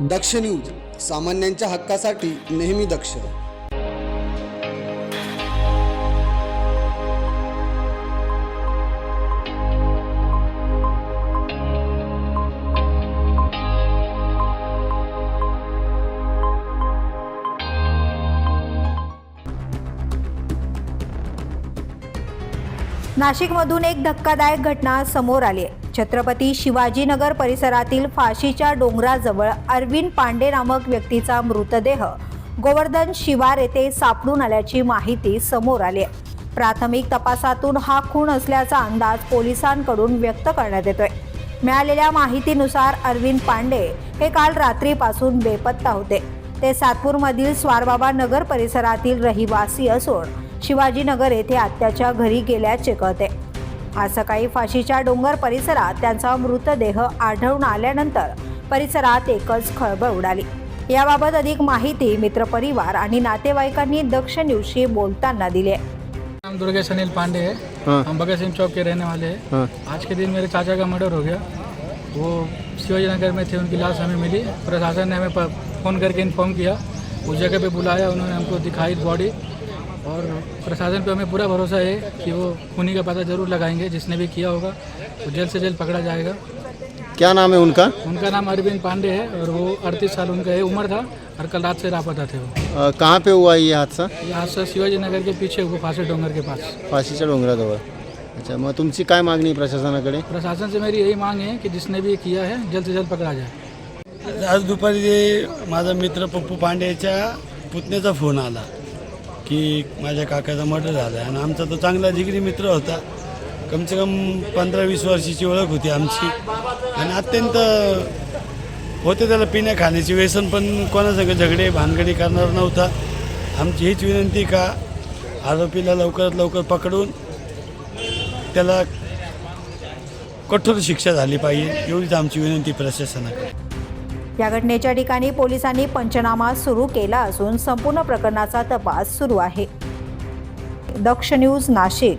दक्ष news सामान्यांच्या हक्कासाठी नेहमी दक्ष. नाशिकमधून एक धक्कादायक घटना समोर आली आहे. छत्रपती शिवाजीनगर परिसरातील फाशीच्या डोंगराजवळ अरविंद पांडे नामक व्यक्तीचा मृतदेह. गोवर्धन शिवार येथे सापडून आल्याची माहिती समोर आली आहे. प्राथमिक तपासातून हा खून असल्याचा अंदाज पोलिसांकडून व्यक्त करण्यात येतोय. मिळालेल्या माहितीनुसार अरविंद पांडे हे काल रात्रीपासून बेपत्ता होते. ते सातपूरमधील स्वारबाबा नगर परिसरातील रहिवासी असून शिवाजीनगर येथे आत्याच्या घरी गेल्याचे कळते. आज सकाळी फाशीच्या डोंगर परिसरात त्यांचा मृतदेह आढळून आल्यानंतर परिसरात एकच खळबळ उडाली. याबाबत अधिक माहिती मित्रपरिवार आणि नातेवाईकांनी दक्ष न्यूजशी बोलताना दिली आहे. नाम दुर्गेश अनिल पांडे है हाँ. हम भगत सिंह चौक के रहने वाले हैं. हाँ. आज के दिन मेरे चाचा का मर्डर हो गया. वो शिवाजी नगर में थे उनकी लाश हमें मिली. प्रशासन ने हमें प- फ़ोन करके इन्फॉर्म किया. उस जगह पे बुलाया उन्होंने हमको दिखाई बॉडी और प्रशासन पे हमें पूरा भरोसा है कि वो खूनी का पता ज़रूर लगाएंगे जिसने भी किया होगा वो जल्द से जल्द पकड़ा जाएगा। क्या नाम है उनका? उनका नाम अरविंद पांडे है और वो अड़तीस साल उनका है उम्र था और कल रात से लापता थे वो। कहाँ पे हुआ ये हादसा? यहाँ से शिवाजी नगर के पीछे वो फांसी डोंगर के पास। फाशीच्या डोंगराजवळ अच्छा मग तुमची काय मागणी प्रशासनाकडे? प्रशासन से मेरी यही मांग है कि जिसने भी किया है जल्द से जल्द पकड़ा जाए। आज दुपारी ते माझा मित्र पप्पू पांडेच्या पुतण्याचा फोन आला. की माझ्या काकाचा मर्डर झाला आणि आमचा तो चांगला जिगरी मित्र होता. कमसे कम पंधरा वीस वर्षाची ओळख होती आमची. आणि अत्यंत होते त्याला पिण्या खाण्याची व्यसन पण कोणासंग झगडे भानगडी करणार नव्हता. आमची हीच विनंती का आरोपीला लवकरात लवकर पकडून त्याला कठोर शिक्षा झाली पाहिजे एवढीच आमची विनंती प्रशासनाकडे या घटनेच्या ठिकाणी पोलिसांनी पंचनामा सुरू केला असून संपूर्ण प्रकरणाचा तपास सुरू आहे. दक्ष न्यूज नाशिक.